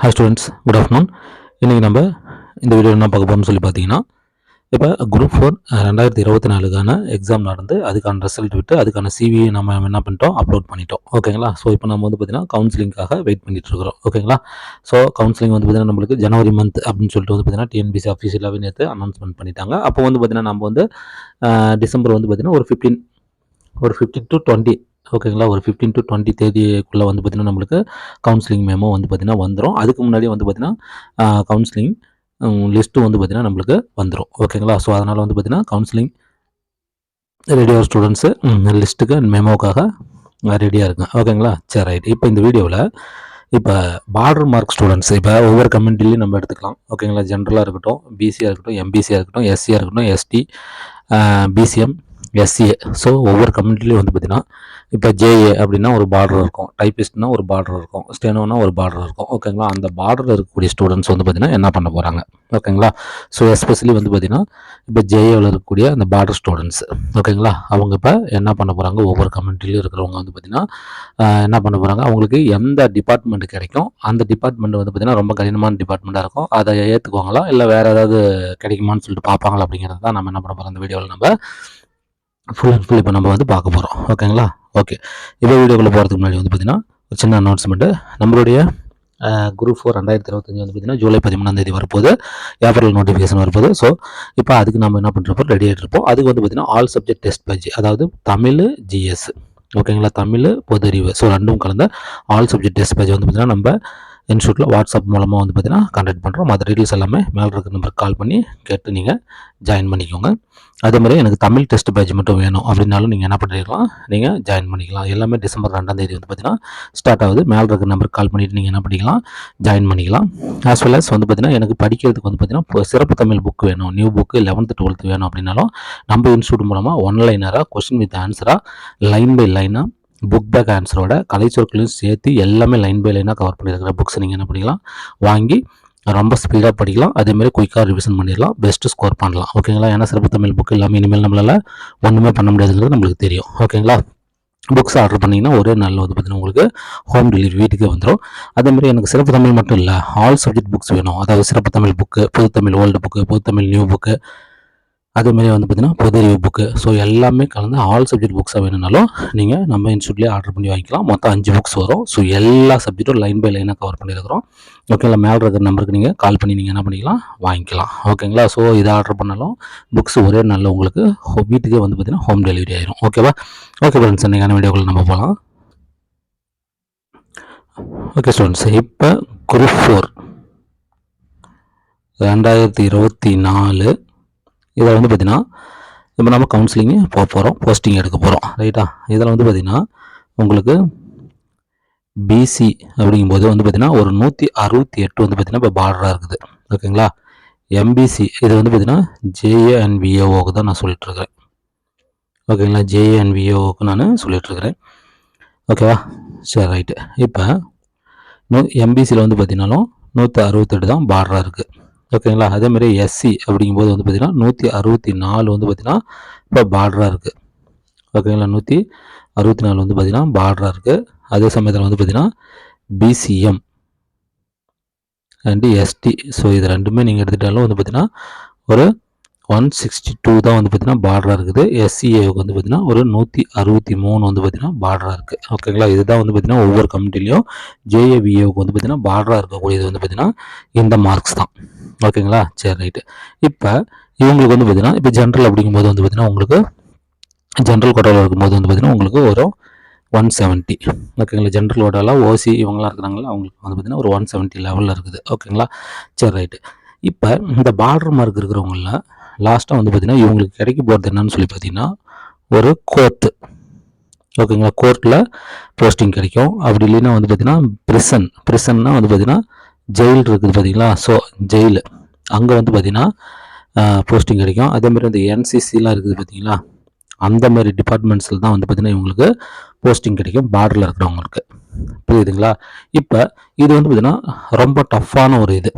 Hi students good afternoon இன்றைக்கி நம்ம இந்த வீடியோ என்ன பார்க்க போகிறோம்னு சொல்லி பார்த்தீங்கன்னா இப்போ குரூப் ஃபோர் ரெண்டாயிரத்தி இருபத்தி நாலுக்கான எக்ஸாம் நடந்து அதுக்கான ரிசல்ட் விட்டு அதுக்கான சிவியை நம்ம என்ன பண்ணிட்டோம்? அப்லோட் பண்ணிட்டோம். ஓகேங்களா ஸோ இப்போ நம்ம வந்து பார்த்திங்கன்னா கவுன்சிலிங்காக வெயிட் பண்ணிகிட்டு இருக்கிறோம். ஓகேங்களா ஸோ கவுன்சிலிங் வந்து பார்த்திங்கன்னா நம்மளுக்கு ஜனவரி மந்த் அப்படின்னு சொல்லிட்டு வந்து பார்த்திங்கன்னா டிஎன்பிசி ஆஃபீஸியலாகவே நேற்று அனௌன்ஸ்மெண்ட் பண்ணிட்டாங்க. அப்போ வந்து பார்த்திங்கன்னா நம்ம வந்து டிசம்பர் வந்து பார்த்திங்கன்னா ஒரு ஃபிஃப்டீன் ஒரு ஃபிஃப்டீன் டு டுவெண்ட்டி ஓகேங்களா? ஒரு ஃபிஃப்டீன் டு டுவெண்ட்டி தேதிக்குள்ளே வந்து பார்த்திங்கன்னா நம்மளுக்கு கவுன்சிலிங் மேமோ வந்து பார்த்திங்கன்னா வந்துடும் அதுக்கு முன்னாடி வந்து பார்த்திங்கன்னா கவுன்சிலிங் லிஸ்ட்டு வந்து பார்த்திங்கன்னா நம்மளுக்கு வந்துடும் ஓகேங்களா? ஸோ அதனால் வந்து பார்த்திங்கன்னா கவுன்சிலிங் ரெடியாக ஸ்டூடெண்ட்ஸு லிஸ்ட்டுக்கு மெமோக்காக ரெடியாக இருக்குங்க ஓகேங்களா? சரி ரைட் இப்போ இந்த வீடியோவில் இப்போ பார்டர் மார்க் ஸ்டூடெண்ட்ஸ் இப்போ ஒவ்வொரு கம்யூனிட்டிலையும் நம்ம எடுத்துக்கலாம். ஓகேங்களா? ஜென்ரலாக இருக்கட்டும் பிசியாக இருக்கட்டும் எம்பிசியாக இருக்கட்டும் எஸ்சியாக இருக்கட்டும் எஸ்டி பிசிஎம் எஸ்சிஏ ஸோ ஒவ்வொரு கம்யூனிட்டிலையும் வந்து பார்த்திங்கன்னா இப்போ ஜேஏ அப்படின்னா ஒரு பார்டர் இருக்கும். டைப்பிஸ்ட்னா ஒரு பார்டர் இருக்கும். ஸ்டெனோனா ஒரு பார்டர் இருக்கும். ஓகேங்களா அந்த பார்டர் இருக்கக்கூடிய ஸ்டூடெண்ட்ஸ் வந்து பார்த்திங்கன்னா என்ன பண்ண போகிறாங்க ஓகேங்களா ஸோ எஸ்பெஷலி வந்து பார்த்திங்கன்னா இப்போ ஜேஏவில் இருக்கக்கூடிய அந்த பார்டர் ஸ்டூடெண்ட்ஸ் ஓகேங்களா அவங்க இப்போ என்ன பண்ண போகிறாங்க ஒவ்வொரு கம்யூனிட்டிலையும் இருக்கிறவங்க வந்து பார்த்திங்கன்னா என்ன பண்ண போகிறாங்க அவங்களுக்கு எந்த டிபார்ட்மெண்ட் கிடைக்கும்? அந்த டிபார்ட்மெண்ட் வந்து பார்த்திங்கன்னா ரொம்ப கடினமான டிபார்ட்மெண்ட்டாக இருக்கும். அதை ஏற்றுக்குவாங்களா இல்லை வேறு ஏதாவது கிடைக்குமான்னு சொல்லிட்டு பார்ப்பாங்களா அப்படிங்கிறது தான் நம்ம என்ன பண்ண போகிறோம் அந்த வீடியோவில் நம்ம ஃபுல் அண்ட் ஃபுல் இப்போ நம்ம வந்து பார்க்க போகிறோம் ஓகேங்களா ஓகே இப்போ வீடியோக்குள்ளே போகிறதுக்கு முன்னாடி வந்து பார்த்திங்கன்னா ஒரு சின்ன அனௌன்ஸ்மெண்ட்டு நம்மளுடைய குரூப் ஃபோர் ரெண்டாயிரத்தி இருபத்தஞ்சி வந்து பார்த்திங்கன்னா ஜூலை பதிமூணாம் தேதி வரப்போது ஏப்ரல் நோட்டிஃபிகேஷன் வரப்போது ஸோ இப்போ அதுக்கு நம்ம என்ன பண்ணுறப்போ ரெடி ஆகிட்டு இருப்போம் அதுக்கு வந்து பார்த்திங்கன்னா ஆல் சப்ஜெக்ட் டெஸ்ட் பேஜ் அதாவது தமிழ் ஜிஎஸ் ஓகேங்களா தமிழ் பொது அறிவு. ஸோ ரெண்டும் கலந்த ஆல் சப்ஜெக்ட் டெஸ்ட் பேஜ் வந்து பார்த்திங்கன்னா நம்ம இன்ஸ்டியூட்டில் வாட்ஸ்அப் மூலமாக வந்து பார்த்திங்கன்னா கான்டாக்ட் பண்ணுறோம் மற்ற டீட்டெயில்ஸ் எல்லாமே மேலே இருக்க நம்பருக்கு கால் பண்ணி கேட்டு நீங்கள் ஜாயின் பண்ணிக்கோங்க. அதே மாதிரி எனக்கு தமிழ் டெஸ்ட் பேட்ச் மட்டும் வேணும் அப்படின்னாலும் நீங்கள் என்ன பண்ணிக்கலாம்? நீங்கள் ஜாயின் பண்ணிக்கலாம். எல்லாமே டிசம்பர் ரெண்டாம் தேதி வந்து பார்த்தீங்கன்னா ஸ்டார்ட் ஆகுது. மேலே இருக்க நம்பருக்கு கால் பண்ணிவிட்டு நீங்கள் என்ன பண்ணிக்கலாம்? ஜாயின் பண்ணிக்கலாம். ஆஸ் வெல் அஸ் வந்து பார்த்தீங்கன்னா எனக்கு படிக்கிறதுக்கு வந்து பார்த்தீங்கன்னா சிறப்பு தமிழ் புக் வேணும். நியூ புக்கு லெவன்த்து டுவெல்த்து வேணும் அப்படின்னாலும் நம்ம இன்ஸ்டியூட் மூலமாக ஒன்லைனராக கொஸ்டின் வித் ஆன்சராக லைன் பை லைனாக புக் பேக் ஆன்சரோட கலை சொற்களையும் சேர்த்து எல்லாமே லைன் பை லைனாக கவர் பண்ணியிருக்கிற புக்ஸ் நீங்கள் என்ன பண்ணிக்கலாம்? வாங்கி ரொம்ப ஸ்பீடாக படிக்கலாம். அதேமாதிரி குயிக்காக ரிவிஷன் பண்ணிடலாம். பெஸ்ட்டு ஸ்கோர் பண்ணலாம். ஓகேங்களா ஏன்னா சிறப்பு தமிழ் புக் இல்லாமல் இனிமேல் நம்மளால் ஒன்றுமே பண்ண முடியாதுங்கிறது நம்மளுக்கு தெரியும். ஓகேங்களா புக்ஸ் ஆர்டர் பண்ணிங்கன்னா ஒரே நாளில் வந்து பார்த்தீங்கன்னா உங்களுக்கு ஹோம் டெலிவரி வீட்டுக்கே வந்துடும் அதேமாதிரி எனக்கு சிறப்பு தமிழ் மட்டும் இல்லை ஆல் சப்ஜெக்ட் புக்ஸ் வேணும். அதாவது சிறப்பு தமிழ் புக்கு புது தமிழ் ஓல்டு புக்கு புது தமிழ் நியூ புக்கு அதேமாதிரி வந்து பார்த்திங்கன்னா பொதறிவு புக்கு ஸோ எல்லாமே கலந்து ஆல் சப்ஜெக்ட் புக்ஸாக வேணும்னாலும் நீங்கள் நம்ம இன்ஸ்டியூட்லேயே ஆர்டர் பண்ணி வாங்கிக்கலாம். மொத்தம் அஞ்சு புக்ஸ் வரும். ஸோ எல்லா சப்ஜெக்ட்டும் லைன் பை லைனாக கவர் பண்ணியிருக்கிறோம். ஓகேங்களா மேலே இருக்கிற நம்பருக்கு நீங்கள் கால் பண்ணி நீங்கள் என்ன பண்ணிக்கலாம்? வாங்கிக்கலாம். ஓகேங்களா ஸோ இதை ஆர்டர் பண்ணாலும் புக்ஸ் ஒரே நாளில் உங்களுக்கு வீட்டுக்கே வந்து பார்த்திங்கன்னா ஹோம் டெலிவரி ஆயிரும். ஓகேவா ஓகே ஃப்ரெண்ட்ஸ் இன்றைக்கான வீடியோக்கள் நம்ம போகலாம் ஓகே ஸ்டூடெண்ட்ஸ் இப்போ குரூப் ஃபோர் ரெண்டாயிரத்தி இருபத்தி நாலு இதில் வந்து பார்த்திங்கன்னா இப்போ நம்ம கவுன்சிலிங்கு போக போகிறோம் போஸ்டிங் எடுக்க போகிறோம் ரைட்டா இதில் வந்து பார்த்திங்கன்னா உங்களுக்கு பிசி அப்படிங்கும்போது வந்து பார்த்திங்கன்னா ஒரு நூற்றி அறுபத்தி எட்டு வந்து பார்த்திங்கன்னா இப்போ பார்டராக இருக்குது. ஓகேங்களா எம்பிசி இது வந்து பார்த்திங்கன்னா ஜேஏஎன்விஏஓக்கு தான் நான் சொல்லிட்டுருக்கிறேன் ஓகேங்களா ஜேஏஎன்விஏஓக்கு நான் சொல்லிட்டுருக்கிறேன் ஓகேவா சரி ரைட்டு இப்போ நூ எம்பிசியில் வந்து பார்த்திங்கனாலும் நூற்றி அறுபத்தெட்டு தான் பார்டராக இருக்குது ஓகேங்களா? அதேமாதிரி எஸ்சி அப்படிங்கும்போது வந்து பார்த்திங்கன்னா நூற்றி அறுபத்தி நாலு வந்து பார்த்திங்கன்னா இப்போ பார்டராக இருக்குது ஓகேங்களா? நூற்றி அறுபத்தி நாலு வந்து பார்த்திங்கன்னா பார்டராக இருக்குது அதே சமயத்தில் வந்து பார்த்திங்கன்னா பிசிஎம் அண்டு எஸ்டி ஸோ இது ரெண்டுமே நீங்கள் எடுத்துகிட்டாலும் வந்து பார்த்திங்கன்னா ஒரு ஒன் சிக்ஸ்டி டூ தான் வந்து பார்த்திங்கன்னா பார்டராக இருக்குது. எஸ்சிஏவுக்கு வந்து பார்த்திங்கன்னா ஒரு நூற்றி அறுபத்தி மூணு வந்து பார்த்திங்கன்னா பார்டராக இருக்குது ஓகேங்களா இதுதான் வந்து பார்த்திங்கன்னா ஒவ்வொரு கமிட்டிலையும் ஜேஏபிஏவுக்கு வந்து பார்த்திங்கன்னா பார்டராக இருக்கக்கூடியது வந்து பார்த்திங்கன்னா இந்த மார்க்ஸ் தான். ஓகேங்களா சரி ரைட்டு இப்போ இவங்களுக்கு வந்து பார்த்திங்கன்னா இப்போ ஜென்ரல் அப்படிங்கும்போது வந்து பார்த்திங்கன்னா உங்களுக்கு ஜென்ரல் கோட்டாவில் இருக்கும்போது வந்து பார்த்திங்கன்னா உங்களுக்கு ஒரு ஒன் செவன்ட்டி ஓகேங்களா ஜென்ரல் கோட்டாவில் ஓசி இவங்களாம் இருக்கிறாங்களா அவங்களுக்கு வந்து பார்த்திங்கன்னா ஒரு ஒன் செவன்ட்டி லெவலில் இருக்குது. ஓகேங்களா சரி ரைட்டு இப்போ இந்த பார்டர் மார்க் இருக்கிறவங்களில் லாஸ்ட்டாக வந்து பார்த்திங்கன்னா இவங்களுக்கு கிடைக்க போகிறது என்னன்னு சொல்லி பார்த்தீங்கன்னா ஒரு கோர்ட்டு ஓகேங்களா கோர்ட்டில் போஸ்டிங் கிடைக்கும். அப்படி இல்லைன்னா வந்து பார்த்திங்கன்னா பிரிசன் பிரிசன்னா வந்து பார்த்திங்கன்னா ஜெயில் இருக்குது பார்த்தீங்களா ஸோ ஜெயிலு அங்கே வந்து பார்த்திங்கன்னா போஸ்டிங் கிடைக்கும். அதேமாதிரி வந்து என்சிசிலாம் இருக்குது பார்த்தீங்களா அந்த மாதிரி டிபார்ட்மெண்ட்ஸில் தான் வந்து பார்த்திங்கன்னா இவங்களுக்கு போஸ்டிங் கிடைக்கும். பார்டரில் இருக்கிறவங்களுக்கு. புரியுதுங்களா? இப்போ இது வந்து பார்த்திங்கன்னா ரொம்ப டஃப்பான ஒரு இது.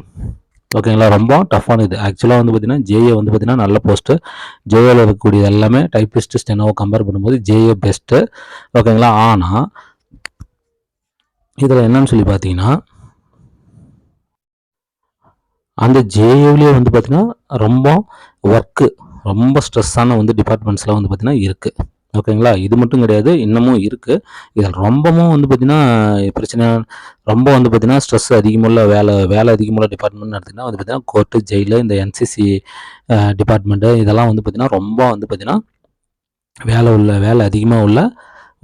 ஓகேங்களா? ரொம்ப டஃப்பான இது. ஆக்சுவலாக வந்து பார்த்தீங்கன்னா ஜேஏ வந்து பார்த்தீங்கன்னா நல்ல போஸ்ட்டு ஜேஏவில் இருக்கக்கூடிய எல்லாமே டைப்பிஸ்ட் ஸ்டெனோவை கம்பேர் பண்ணும்போது ஜேஏ பெஸ்ட்டு ஓகேங்களா? ஆனால் இதில் என்னன்னு சொல்லி பார்த்தீங்கன்னா அந்த ஜேஏவிலே வந்து பார்த்தீங்கன்னா ரொம்ப ஒர்க்கு ரொம்ப ஸ்ட்ரெஸ்ஸான வந்து டிபார்ட்மெண்ட்ஸ்லாம் வந்து பார்த்தீங்கன்னா இருக்குது ஓகேங்களா? இது மட்டும் கிடையாது இன்னமும் இருக்குது இதில் ரொம்பவும் வந்து பார்த்திங்கன்னா பிரச்சனை ரொம்ப வந்து பார்த்திங்கன்னா ஸ்ட்ரெஸ் அதிகமுள்ள வேலை வேலை அதிகமுள்ள டிபார்ட்மெண்ட் எடுத்திங்கன்னா வந்து பார்த்திங்கன்னா கோர்ட்டு ஜெயிலு இந்த என்சிசி டிபார்ட்மெண்ட்டு இதெல்லாம் வந்து பார்த்திங்கன்னா ரொம்ப வந்து பார்த்திங்கன்னா வேலை உள்ள வேலை அதிகமாக உள்ள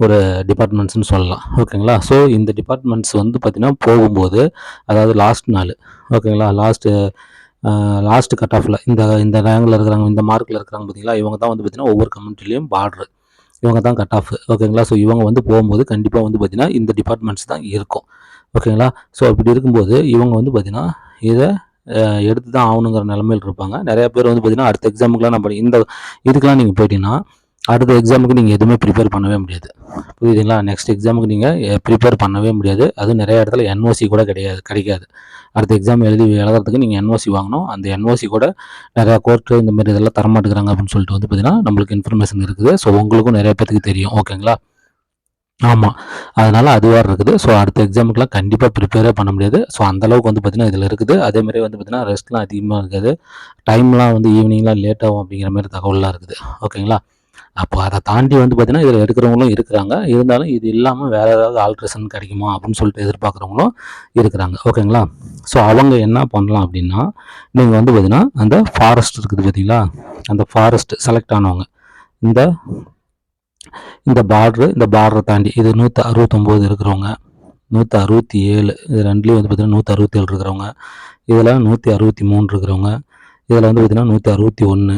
ஒரு டிபார்ட்மெண்ட்ஸ்னு சொல்லலாம். ஓகேங்களா? ஸோ இந்த டிபார்ட்மெண்ட்ஸ் வந்து பார்த்திங்கன்னா போகும்போது அதாவது லாஸ்ட் நாள் ஓகேங்களா? லாஸ்ட்டு லாஸ்ட் கட் ஆஃபில் இந்த இந்த ரேங்கில் இருக்கிறாங்க இந்த மார்க்கில் இருக்கிறாங்க பார்த்தீங்களா இவங்க தான் வந்து பார்த்திங்கன்னா ஒவ்வொரு கம்யூனிட்டிலையும் பார்டரு இவங்க தான் கட் ஆஃப் ஓகேங்களா ஸோ இவங்க வந்து போகும்போது கண்டிப்பாக வந்து பார்த்திங்கன்னா இந்த டிபார்ட்மெண்ட்ஸ் தான் இருக்கும். ஓகேங்களா ஸோ அப்படி இருக்கும்போது இவங்க வந்து பார்த்திங்கன்னா இதை எடுத்து தான் ஆகணுங்கிற நிலமையில் இருப்பாங்க. நிறையா பேர் வந்து பார்த்திங்கன்னா அடுத்த எக்ஸாமுக்குலாம் நம்ம இந்த இதுக்கெலாம் நீங்கள் போயிட்டீங்கன்னா அடுத்த எக்ஸாமுக்கு நீங்கள் எதுவுமே ப்ரிப்பேர் பண்ணவே முடியாது. புரியுதுங்களா? நெக்ஸ்ட் எக்ஸாமுக்கு நீங்கள் ப்ரிப்பேர் பண்ணவே முடியாது. அதுவும் நிறைய இடத்துல என்ஓசி கூட கிடையாது கிடைக்காது. அடுத்த எக்ஸாம் எழுதி எழுதுறதுக்கு நீங்கள் என்ஓசி வாங்கணும். அந்த என்ஓசி கூட நிறையா கோர்ட்டு இந்த மாதிரி இதெல்லாம் தரமாட்டுக்கிறாங்க அப்படின்னு சொல்லிட்டு வந்து பார்த்தீங்கன்னா நம்மளுக்கு இன்ஃபர்மேஷன் இருக்குது. ஸோ உங்களுக்கும் நிறைய பேத்துக்கு தெரியும். ஓகேங்களா ஆமாம் அதனால் அதுவாக இருக்குது. ஸோ அடுத்த எக்ஸாமுக்குலாம் கண்டிப்பாக ப்ரிப்பேரே பண்ண முடியாது. ஸோ அந்தளவுக்கு வந்து பார்த்திங்கன்னா இதில் இருக்குது. அதேமாதிரி வந்து பார்த்திங்கன்னா ரெஸ்ட்லாம் அதிகமாக இருக்காது. டைம்லாம் வந்து ஈவினிங்லாம் லேட் ஆகும் அப்படிங்கிற மாதிரி தகவல்லாம் இருக்குது. ஓகேங்களா அப்போ அதை தாண்டி வந்து பார்த்திங்கன்னா இதில் எடுக்கிறவங்களும் இருக்கிறாங்க. இருந்தாலும் இது இல்லாமல் வேறு ஏதாவது ஆல்ட்ரேஷன் கிடைக்குமா அப்படின்னு சொல்லிட்டு எதிர்பார்க்குறவங்களும் இருக்கிறாங்க. ஓகேங்களா? ஸோ அவங்க என்ன பண்ணலாம் அப்படின்னா நீங்கள் வந்து பார்த்திங்கன்னா அந்த ஃபாரஸ்ட் இருக்குது பார்த்தீங்களா? அந்த ஃபாரஸ்ட் செலக்ட் ஆனவங்க. இந்த இந்த பார்டரு இந்த பார்டரை தாண்டி இது நூற்றி அறுபத்தொம்போது இருக்கிறவங்க நூற்றி அறுபத்தி ஏழு இது ரெண்டுலேயும் வந்து பார்த்திங்கன்னா நூற்றி அறுபத்தி ஏழு இருக்கிறவங்க. இதில் நூற்றி அறுபத்தி மூணு இருக்கிறவங்க. இதில் வந்து பார்த்திங்கன்னா நூற்றி அறுபத்தி ஒன்று.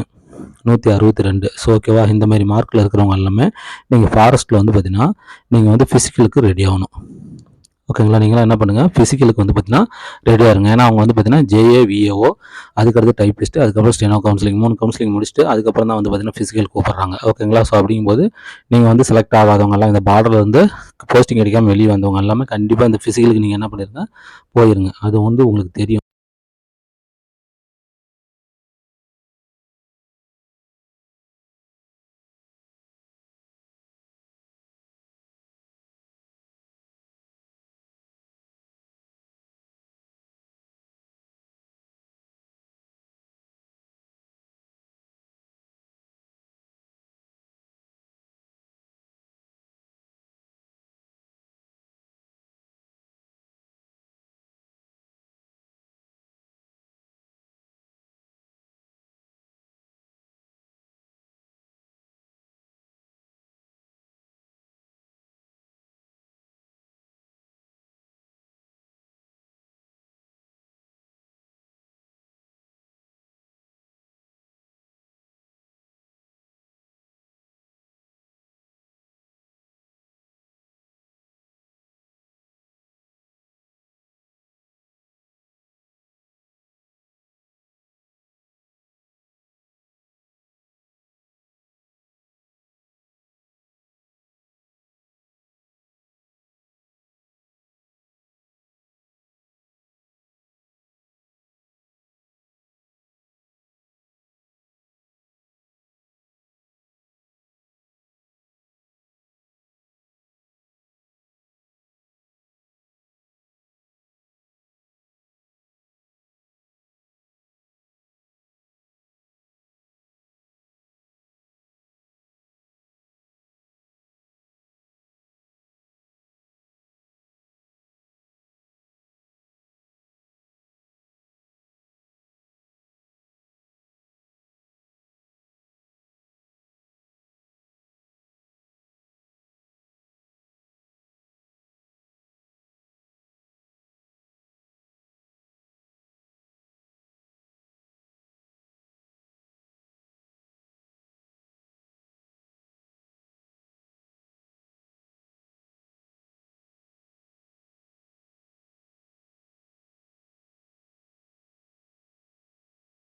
நூற்றி அறுபத்தி ரெண்டு. ஸோ ஓகேவா இந்த மாதிரி மார்க்கில் இருக்கிறவங்க எல்லாமே நீங்கள் ஃபாரஸ்ட்டில் வந்து பார்த்தீங்கன்னா நீங்கள் வந்து ஃபிசிக்கலுக்கு ரெடி ஆகணும். ஓகேங்களா நீங்களாம் என்ன பண்ணுங்கள் ஃபிசிக்கலுக்கு வந்து பார்த்தீங்கன்னா ரெடியாக இருங்க. ஏன்னா அவங்க வந்து பார்த்தீங்கன்னா J A V A O அதுக்கடுத்து டைப்பிஸ்ட்டு அதுக்கப்புறம் ஸ்டெனோ கவுன்சிலிங் மூணு கவுன்சிலிங் முடிச்சுட்டு அதுக்கப்புறம் தான் வந்து பார்த்தீங்கன்னா ஃபிசிக்கல் கூப்பிட்றாங்க. ஓகேங்களா ஸோ அப்படிங்கும்போது நீங்கள் வந்து செலக்ட் ஆகாதவங்கலாம் இந்த பார்டரில் வந்து போஸ்டிங் அடிக்காமல் வெளியே வந்தவங்க எல்லாமே கண்டிப்பாக இந்த ஃபிசிக்கலுக்கு நீங்கள் என்ன பண்ணிடுங்க போயிருங்க. அது வந்து உங்களுக்கு தெரியும்.